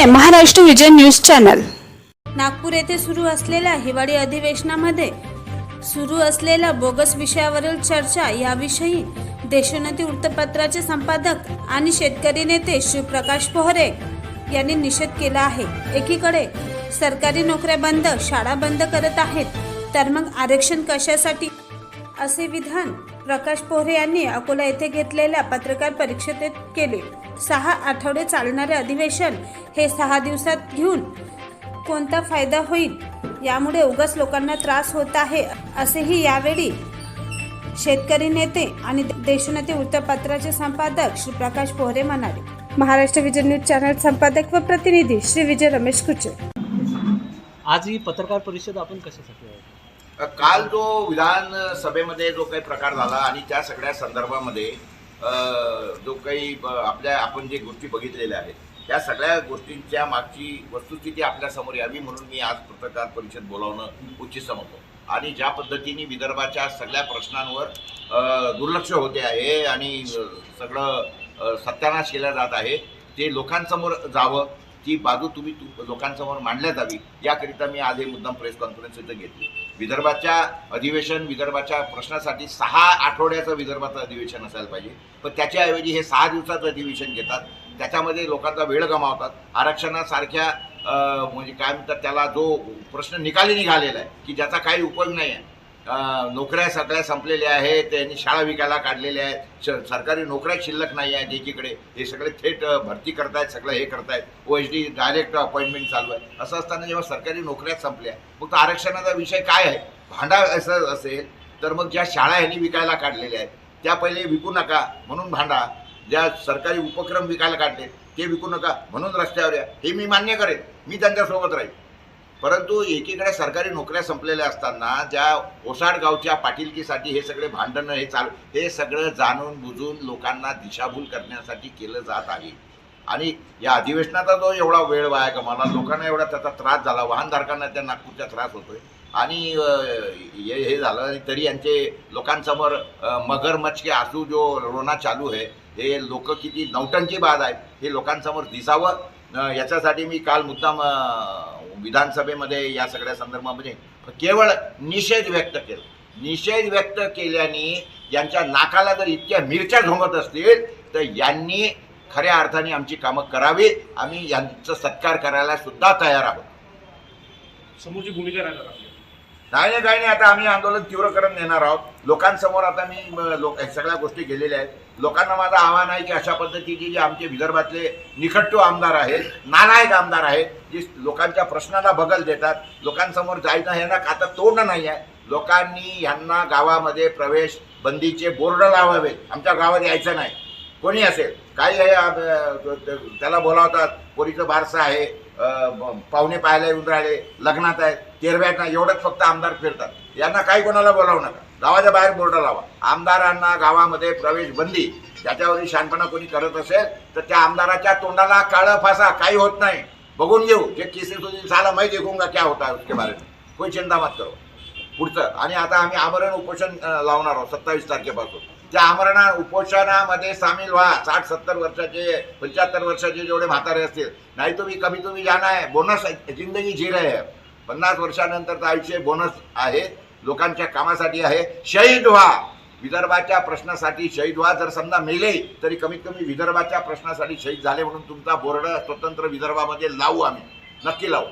विजय news channel. Nagpur येथे सुरू असलेल्या हिवाळी अधिवेशनामध्ये सुरू असलेल्या बोगस विषयावरील चर्चा याविषयी देशोन्नती वृत्तपत्राचे संपादक आणि शेतकरी नेते शिवप्रकाश पोहरे यांनी निषेध केला आहे. एकीकडे सरकारी नोकऱ्या बंद शाळा बंद करत आहेत तर मग आरक्षण कशासाठी? असे विधान प्रकाश पोहरे यांनी अकोला येथे घेतलेल्या पत्रकार परिषदेत केले. सहा आठवडे चालणारे अधिवेशन हे सहा दिवसात घेऊन कोणता फायदा होईल? यामुळे उगाच लोकांना त्रास होत आहे असेही यावेळी शेतकरी नेते आणि देशनेते वृत्तपत्राचे संपादक श्री प्रकाश पोहरे म्हणाले. महाराष्ट्र विजय न्यूज चॅनल संपादक व प्रतिनिधी श्री विजय रमेश कुचे. आज ही पत्रकार परिषद आपण कशासाठी काल जो विधानसभेमध्ये जो काही प्रकार झाला आणि त्या सगळ्या संदर्भामध्ये जो काही आपल्या आपण जे गोष्टी बघितलेल्या आहेत त्या सगळ्या गोष्टींच्या मागची वस्तुस्थिती आपल्यासमोर यावी म्हणून मी आज पत्रकार परिषद बोलावणं उचित समजतो. आणि ज्या पद्धतीने विदर्भाच्या सगळ्या प्रश्नांवर दुर्लक्ष होते आहे आणि सगळं सत्यानाश केला जात आहे ते लोकांसमोर जावं ती बाजू तुम्ही लोकांसमोर मांडल्या जावी याकरिता मी आज हे मुद्दाम प्रेस कॉन्फरन्स इथं घेतली. विदर्भाच्या अधिवेशन विदर्भाच्या प्रश्नासाठी सहा आठवड्याचं विदर्भाचं अधिवेशन असायला पाहिजे. पण त्याच्याऐवजी हे सहा दिवसाचं अधिवेशन घेतात. त्याच्यामध्ये लोकांचा वेळ गमावतात. आरक्षणासारख्या म्हणजे काय म्हणतात त्याला जो प्रश्न निकाली निघालेला आहे की ज्याचा काही उपयोग नाही आहे. नोकऱ्या सगळ्या संपलेल्या आहेत त्यांनी शाळा विकायला काढलेल्या आहेत. श- सरकारी नोकऱ्या शिल्लक नाही आहेत एकीकडे. हे सगळे थेट भरती करतायत सगळं हे करतायत. O H D direct appointment चालू आहे. असं असताना जेव्हा सरकारी नोकऱ्या संपल्या मग तो आरक्षणाचा विषय काय आहे? भांडा असं असेल तर मग ज्या शाळा ह्यांनी विकायला काढलेल्या आहेत त्या पहिले विकू नका म्हणून भांडा. ज्या सरकारी उपक्रम विकायला काढले ते विकू नका म्हणून रस्त्यावर या. हे मी मान्य करेन. मी त्यांच्यासोबत राहील परंतु एकीकडे सरकारी नोकऱ्या संपलेल्या असताना ज्या ओसाड गावच्या पाटीलकीसाठी हे सगळे भांडणं हे चालू हे सगळं जाणून बुजून लोकांना दिशाभूल करण्यासाठी केलं जात आहे. आणि या अधिवेशनाचा जो एवढा वेळ वाया गमावला लोकांना एवढा त्याचा त्रास झाला वाहनधारकांना त्या नागपूरचा त्रास होतोय. आणि हे हे झालं आणि तरी यांचे लोकांसमोर मगरमच्छ के आसू जो रोना चालू आहे हे लोक किती नौटंकी बाद आहेत हे लोकांसमोर दिसावं. याच्यासाठी मी काल मुद्दाम विधानसभेमध्ये या सगळ्या संदर्भामध्ये केवळ निषेध व्यक्त केला. निषेध व्यक्त केल्याने यांच्या नाकाला जर इतक्या मिरच्या झोंबत असतील तर यांनी खऱ्या अर्थाने आमची कामं करावी. आम्ही यांचं सत्कार करायला सुद्धा तयार आहोत. समोरची भूमिका राहणार नाही नाही काही नाही आता आम्ही आंदोलन तीव्र करून नेणार आहोत. लोकांसमोर आता मी लोक सगळ्या गोष्टी केलेल्या आहेत. लोकांना माझं आव्हान आहे की अशा पद्धतीचे जे आमचे विदर्भातले निखट्टू आमदार आहेत नालायक आमदार आहेत जे लोकांच्या प्रश्नाला बगल देतात लोकांसमोर जायचं ह्यांना आता तोंड नाही आहे. लोकांनी यांना गावामध्ये प्रवेश बंदीचे बोर्ड लावावे आमच्या गावात यायचं नाही. कोणी असेल? काही आहे त्याला बोलावतात पोरीचं बारसं आहे. पाहुणे पाहायला येऊन राहिले लग्नात आहे तेरव्यात नाही एवढंच फक्त आमदार फिरतात. यांना काही कोणाला बोलावू नका. गावाच्या बाहेर बोर्ड लावा. आमदारांना गावामध्ये प्रवेश बंदी त्याच्यावरती शानपणा कोणी करत असेल तर त्या आमदाराच्या तोंडाला काळं फासा काही होत नाही. बघून घेऊ जे केसेस होतील साला मैं देखूंगा क्या होता उसके बारे में. कोई चिंता मत करो. पुढचं आणि आता आम्ही आमरण उपोषण लावणार आहोत सत्तावीस तारखेपासून. त्या आमरणा उपोषणामध्ये सामील व्हा. साठ सत्तर वर्षाचे पंच्याहत्तर वर्षाचे जेवढे म्हातारे असतील. नाही तुम्ही कमी तुम्ही जाणार आहे. बोनस जिंदगी झिर आहे पन्नास वर्षानंतरचं आयुष्य बोनस आहे. लोकांच्या कामासाठी आहे. शहीद व्हा. विदर्भाच्या प्रश्नासाठी शहीद व्हा. जर समजा मेले तरी कमीत कमी विदर्भाच्या प्रश्नासाठी शहीद झाले म्हणून तुमचा बोर्ड स्वतंत्र विदर्भामध्ये लावू आम्ही. नक्की लावू.